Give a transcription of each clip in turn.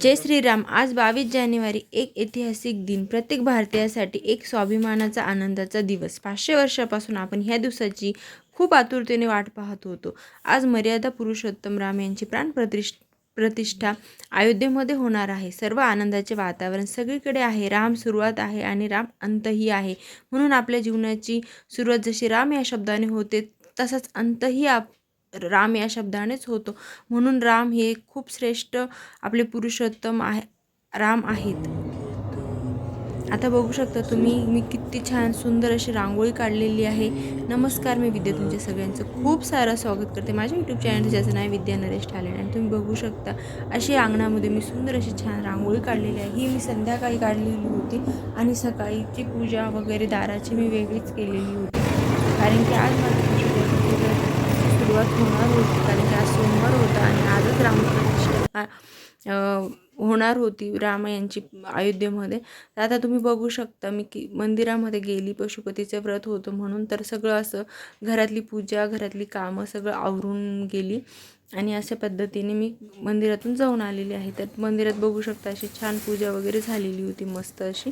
जय श्रीराम. आज बावीस जानेवारी एक ऐतिहासिक दिन. प्रत्येक भारतीयासाठी एक स्वाभिमानाचा आनंदाचा दिवस. पाचशे वर्षापासून आपण ह्या दिवसाची खूप आतुरतेने वाट पाहत होतो. आज मर्यादा पुरुषोत्तम राम यांची प्राणप्रतिष्ठ प्रतिष्ठा अयोध्येमध्ये होणार आहे. सर्व आनंदाचे वातावरण सगळीकडे आहे. राम सुरुवात आहे आणि राम अंतही आहे. म्हणून आपल्या जीवनाची सुरुवात जशी राम या शब्दाने होते तसाच अंतही आप राम या शब्दानेच होतो. म्हणून राम हे खूप श्रेष्ठ आपले पुरुषोत्तम आहे राम आहेत. आता बघू शकता तुम्ही मी किती छान सुंदर अशी रांगोळी काढलेली आहे. नमस्कार मी विद्या तुमच्या सगळ्यांचं खूप सारं स्वागत करते माझ्या यूट्यूब चॅनल ज्याचं नाव विद्या नरेश ठाले. आणि तुम्ही बघू शकता अशी अंगणामध्ये मी सुंदर अशी छान रांगोळी काढलेली आहे. ही मी संध्याकाळी काढलेली होती आणि सकाळीची पूजा वगैरे दाराची मी वेगळीच केलेली होती. कारण की आज माझी सुरुवात होणार होती कारण की आज सोमवार होता आणि आजच रामप्रतिष्ठा होणार होती राम यांची अयोध्येमध्ये. तर आता तुम्ही बघू शकता मी की मंदिरामध्ये गेली पशुपतीचं व्रत होतं म्हणून तर सगळं असं घरातली पूजा घरातली कामं सगळं आवरून गेली. आणि अशा पद्धतीने मी मंदिरातून जाऊन आलेली आहे. तर मंदिरात बघू शकता अशी छान पूजा वगैरे झालेली होती मस्त अशी.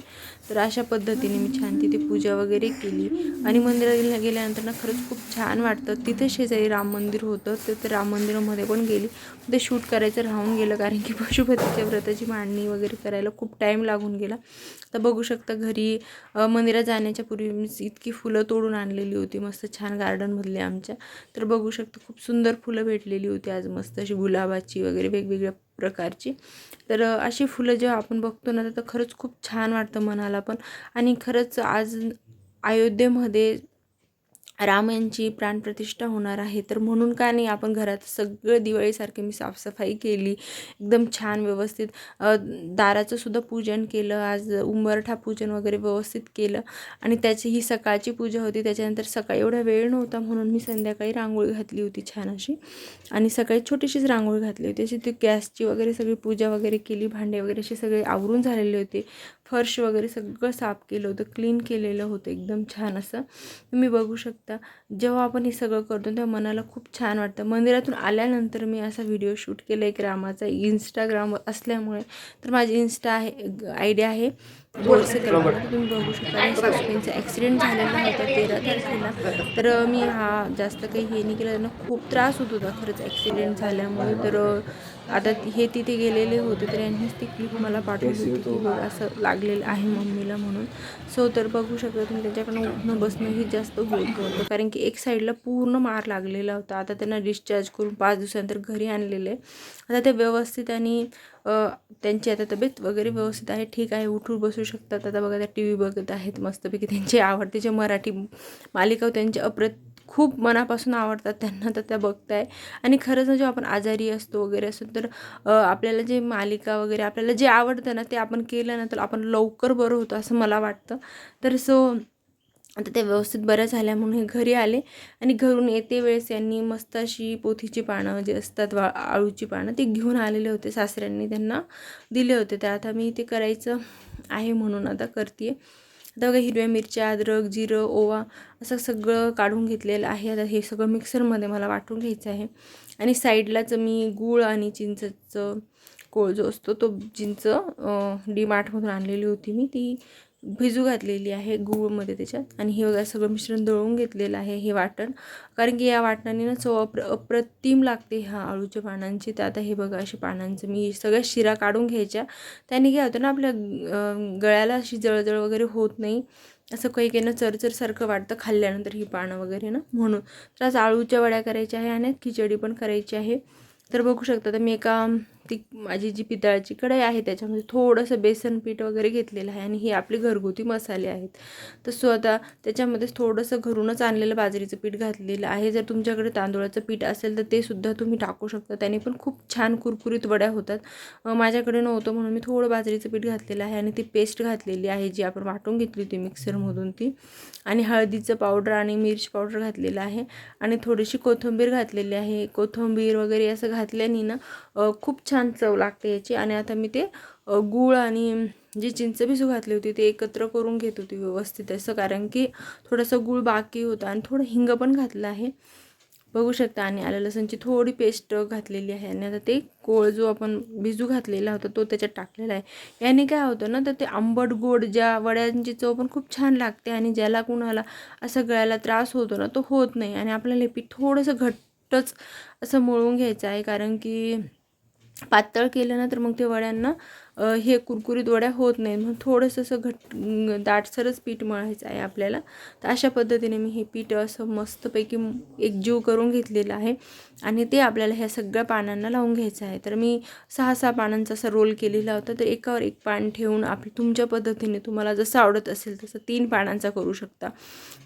तर अशा पद्धतीने मी छान तिथे पूजा वगैरे केली. आणि मंदिरात गेल्यानंतर ना खरंच खूप छान वाटतं. तिथे शेजारी राम मंदिर होतं तर ते राम मंदिरामध्ये पण गेली. ते शूट करायचं राहून गेलं कारण की पशुपतीच्या व्रताची मांडणी वगैरे करायला खूप टाईम लागून गेला. तर बघू शकता घरी मंदिरात जाण्याच्या पूर्वी मी इतकी फुलं तोडून आणलेली होती. मस्त छान गार्डनमधली आमच्या. तर बघू शकता खूप सुंदर फुलं भेटलेली होती. आज मस्त अशी गुलाबाची वगैरे वेगवेगळ्या प्रकारची. तर अशी फुलं जेव्हा आपण बघतो ना तर खरंच खूप छान वाटतं मनाला पण. आणि खरंच आज अयोध्येमध्ये राम यांची प्राणप्रतिष्ठा होणार आहे. तर म्हणून का नाही आपण घरात सगळं दिवाळीसारखी मी साफसफाई केली. एकदम छान व्यवस्थित दाराचं सुद्धा पूजन केलं. आज उंबरठा पूजन वगैरे व्यवस्थित केलं. आणि त्याची ही सकाळची पूजा होती. त्याच्यानंतर सकाळी एवढा वेळ नव्हता म्हणून मी संध्याकाळी रांगोळी घातली होती छान अशी. आणि सकाळी छोटीशीच रांगोळी घातली होती. अशी ती गॅसची वगैरे सगळी पूजा वगैरे केली. भांडे वगैरे असे सगळे आवरून झालेले होते. फर्श वगैरे सगळं साफ केलं होतं क्लीन केलेलं होतं एकदम छान असं. तुम्ही बघू शकता. जेव्हा आपण हे सगळं करतो तेव्हा मनाला खूप छान वाटतं. मंदिरातून आल्यानंतर मी असा व्हिडिओ शूट केला एक रामाचा इंस्टाग्राम असल्यामुळे. तर माझी इन्स्टा आहे आयडिया आहे. बोरसे तुम्ही बघू शकता. सस्पेन्सचा ॲक्सिडेंट झालेला होता तेरा तारखेला. तर मी हा जास्त काही हे नाही केलं. त्यांना खूप त्रास होत होता खरंच ॲक्सिडेंट झाल्यामुळे. तर आता हे तिथे गेलेले होते तर यांनीच ती क्लिप मला पाठवली होती की बघ असं लागलेलं आहे मम्मीला म्हणून. सो तर बघू शकता तुम्ही त्यांच्याकडनं उठणं बसणंही जास्त होत नव्हतं. कारण की एक साईडला पूर्ण मार लागलेला होता. आता त्यांना डिस्चार्ज करून पाच दिवसानंतर घरी आणलेले आता ते व्यवस्थित आणि त्यांची आता तब्येत वगैरे व्यवस्थित आहे ठीक आहे उठून बसू शकतात. आता बघा त्या टी व्ही बघत आहेत मस्तपैकी. त्यांचे आवडते जे मराठी मालिका त्यांचे अप्रत खूप मनापासून आवडतात त्यांना तर त्या बघताय. आणि खरंच जेव्हा आपण आजारी असतो वगैरे असतो तर आपल्याला जे मालिका वगैरे आपल्याला जे आवडतं ना ते आपण केलं ना तर आपण लवकर बरं होतं असं मला वाटतं. तर सो आता ते व्यवस्थित बरं झाल्या म्हणून हे घरी आले. आणि घरून येते वेळेस यांनी मस्त अशी पोथीची पानं जे असतात वा आळूची पानं ते घेऊन आलेले होते सासऱ्यांनी त्यांना दिले होते. तर आता मी ते करायचं आहे म्हणून आता करते आता बघा हिरव्या मिरच्या अद्रक जिरं ओवा असं सगळं काढून घेतलेलं आहे. आता हे सगळं मिक्सरमध्ये मला वाटून घ्यायचं आहे. आणि साईडलाच मी गूळ आणि चिंचचं कोळ जो असतो तो चिंच डी मार्टमधून आणलेली होती मी. ती भिजू घातलेली आहे गूळमध्ये त्याच्यात. आणि हे बघा सगळं मिश्रण दळून घेतलेलं आहे हे वाटण. कारण की या वाटणाने ना चव अप्र अप्रतिम लागते ह्या आळूच्या पानांची. तर आता हे बघा अशी पानांचं मी सगळ्या शिरा काढून घ्यायच्या. त्याने काय होतं ना आपल्या गळ्याला अशी जळजळ वगैरे होत नाही. असं काही काही ना चरचरसारखं वाटतं खाल्ल्यानंतर ही पानं वगैरे ना म्हणून. तर आज आळूच्या वड्या करायच्या आहे आणि खिचडी पण करायची आहे. तर बघू शकता तर मी एका ती माझी जी पितळाची कढई आहे त्याच्यामध्ये थोडंसं बेसन पीठ वगैरे घेतलेलं आहे आणि हे आपले घरगुती मसाले आहेत. तर स्वतः त्याच्यामध्ये थोडंसं घरूनच आणलेलं बाजरीचं पीठ घातलेलं आहे. जर तुमच्याकडे तांदूळाचं पीठ असेल तर ते सुद्धा तुम्ही टाकू शकता. त्याने पण खूप छान कुरकुरीत वड्या होतात. माझ्याकडे नव्हतं म्हणून मी थोडं बाजरीचं पीठ घातलेलं आहे आणि ती पेस्ट घातलेली आहे जी आपण वाटून घेतली होती मिक्सरमधून ती. आणि हळदीचं पावडर आणि मिरची पावडर घातलेलं आहे. आणि थोडीशी कोथिंबीर घातलेली आहे. कोथिंबीर वगैरे असं घातल्याने ना खूप छान छान चव लागते याची. आणि आता मी ते गूळ आणि जी चिंच भिजू घातली होती ते एकत्र करून घेत होती व्यवस्थित. असं कारण की थोडंसं गूळ बाकी होता आणि थोडं हिंग पण घातलं आहे. बघू शकता आणि आलं लसणची थोडी पेस्ट घातलेली आहे. आणि आता ते कोळ जो आपण भिजू घातलेला होता तो त्याच्यात टाकलेला आहे. याने काय होतं ना तर ते आंबट गोड ज्या वड्यांची चव पण खूप छान लागते आणि ज्याला कुणाला असं गळ्याला त्रास होतो ना तो होत नाही. आणि आपल्याला हे पीठ थोडंसं घट्टच असं मळून घ्यायचं आहे कारण की पातळ केलं ना तर मग ते वड्यांना हे कुरकुरीत वड्या होत नाहीत. म्हणून थोडंसं असं घट दाटसरच पीठ मळायचं आहे आपल्याला. तर अशा पद्धतीने मी हे पीठ असं मस्तपैकी एकजीव करून घेतलेलं आहे. आणि ते आपल्याला ह्या सगळ्या पानांना लावून घ्यायचं आहे. तर मी सहा सहा पानांचा असा रोल केलेला होता. तर एकावर एक पान ठेवून आप तुमच्या पद्धतीने तुम्हाला जसं आवडत असेल तसं तीन पानांचा करू शकता.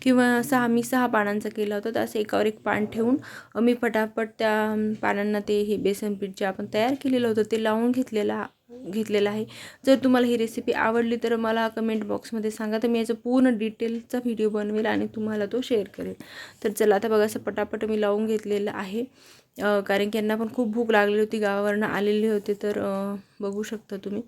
किंवा सहा मी सहा पानांचा केला होता. तर असं एकावर एक पान ठेवून मी पटापट त्या पानांना ते हे बेसन पीठ जे आपण तयार केलेलं होतं ते लावून घेतलेलं घेतलेलं आहे. जर तुम्हाला ही रेसिपी आवडली तर मला कमेंट बॉक्समध्ये सांगा. तर मी याचा पूर्ण डिटेलचा व्हिडिओ बनवेल आणि तुम्हाला तो शेअर करेल. तर चला आता बघा असं पटापट मी लावून घेतलेलं आहे. कारण की यांना पण खूप भूक लागलेली होती गावावरनं आलेली होते तर बघू शकता तुम्ही.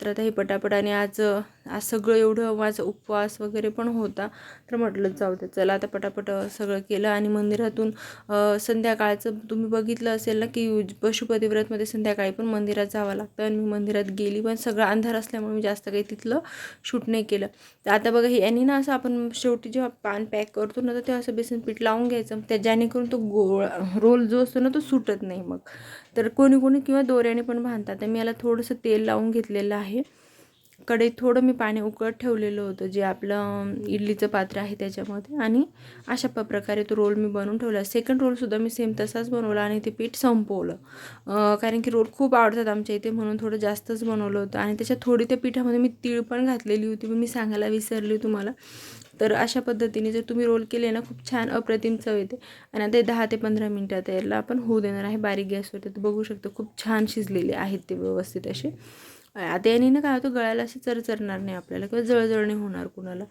तर आता हे पटापट आणि आज आज सगळं एवढं माझा उपवास वगैरे पण होता. तर म्हटलं जाऊ दे चला आता पटापट सगळं केलं आणि मंदिरातून संध्याकाळचं तुम्ही बघितलं असेल ना की पशुपती व्रतमध्ये संध्याकाळी पण मंदिरात जावं लागतं आणि मी मंदिरात गेली. पण सगळं अंधार असल्यामुळे मी जास्त काही तिथलं शूट नाही केलं. तर आता बघा हे यांनी ना असं आपण शेवटी जेव्हा पान पॅक करतो ना तर तेव्हा असं बेसन पीठ लावून घ्यायचं. त्या जेणेकरून तो गोळ रोल जो असतो ना तो सुटत नाही मग. तर कोणी कोणी किंवा दोऱ्याने पण बांधतात. तर मी याला थोडंसं तेल लावून घेतलेलं आहे. कढईत थोडं मी पाणी उकळत ठेवलेलं होतं जे आपलं इडलीचं पात्र आहे त्याच्यामध्ये. आणि अशा प प्रकारे तो रोल मी बनवून ठेवला. सेकंड रोलसुद्धा मी सेम तसाच बनवला आणि ते पीठ संपवलं. कारण की रोल खूप आवडतात आमच्या इथे म्हणून थोडं जास्तच बनवलं होतं. आणि त्याच्यात थोडी त्या पिठामध्ये मी तीळ पण घातलेली होती पण मी सांगायला विसरली तुम्हाला. तर अशा पद्धतीने जर तुम्ही रोल केले ना खूप छान अप्रतिम चव येते. आणि आता दहा ते पंधरा मिनटात यायला आपण होऊ देणार आहे. बारीक गॅसवर तर बघू शकतो खूप छान शिजलेले आहेत ते व्यवस्थित असे. आता याने ना काय होतं गळ्याला अशी चरचरणार नाही आपल्याला किंवा जळजळ नाही होणार कुणाला.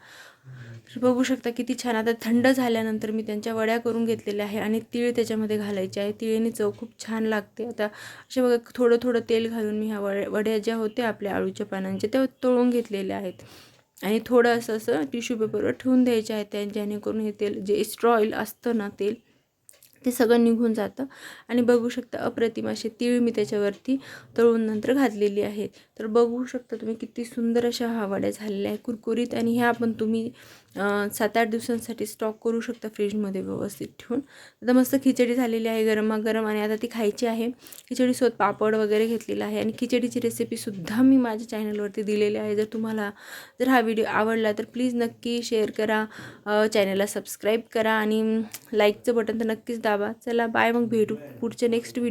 तर बघू शकता किती छान. आता थंड झाल्यानंतर मी त्यांच्या वड्या करून घेतलेल्या आहे आणि तीळ त्याच्यामध्ये घालायचे आहे. तिळीने चव खूप छान लागते. आता असे बघा थोडं थोडं तेल घालून मी ह्या वड्या वड्या ज्या होत्या आपल्या आळूच्या पानांच्या त्या तळून घेतलेल्या आहेत. आणि थोडं असं असं टिश्यू पेपरवर ठेवून द्यायचे आहेत त्या जेणेकरून हे तेल जे एक्स्ट्रा ऑइल असतं ना तेल ते सगळं निघून जातं. आणि बघू शकता अप्रतिम असे तीळ मी त्याच्यावरती तळून नंतर घातलेली आहेत. तर बघू शकता तुम्ही किती सुंदर अशा हा वड्या झालेल्या आहे कुरकुरीत आणि ह्या पण तुम्ही सात आठ दिवसांसाठी स्टॉक करू शकता फ्रीजमध्ये व्यवस्थित ठेवून. आता मस्त खिचडी झालेली आहे गरमागरम आणि आता ती खायची आहे. खिचडीसोबत पापड वगैरे घेतलेला आहे आणि खिचडीची रेसिपीसुद्धा मी माझ्या चॅनलवरती दिलेली आहे. जर तुम्हाला जर हा व्हिडिओ आवडला तर प्लीज नक्की शेअर करा चॅनलला सबस्क्राईब करा आणि लाईकचं बटन तर नक्कीच दाबा. चला बाय मग भेटू पुढच्या नेक्स्ट व्हिडिओ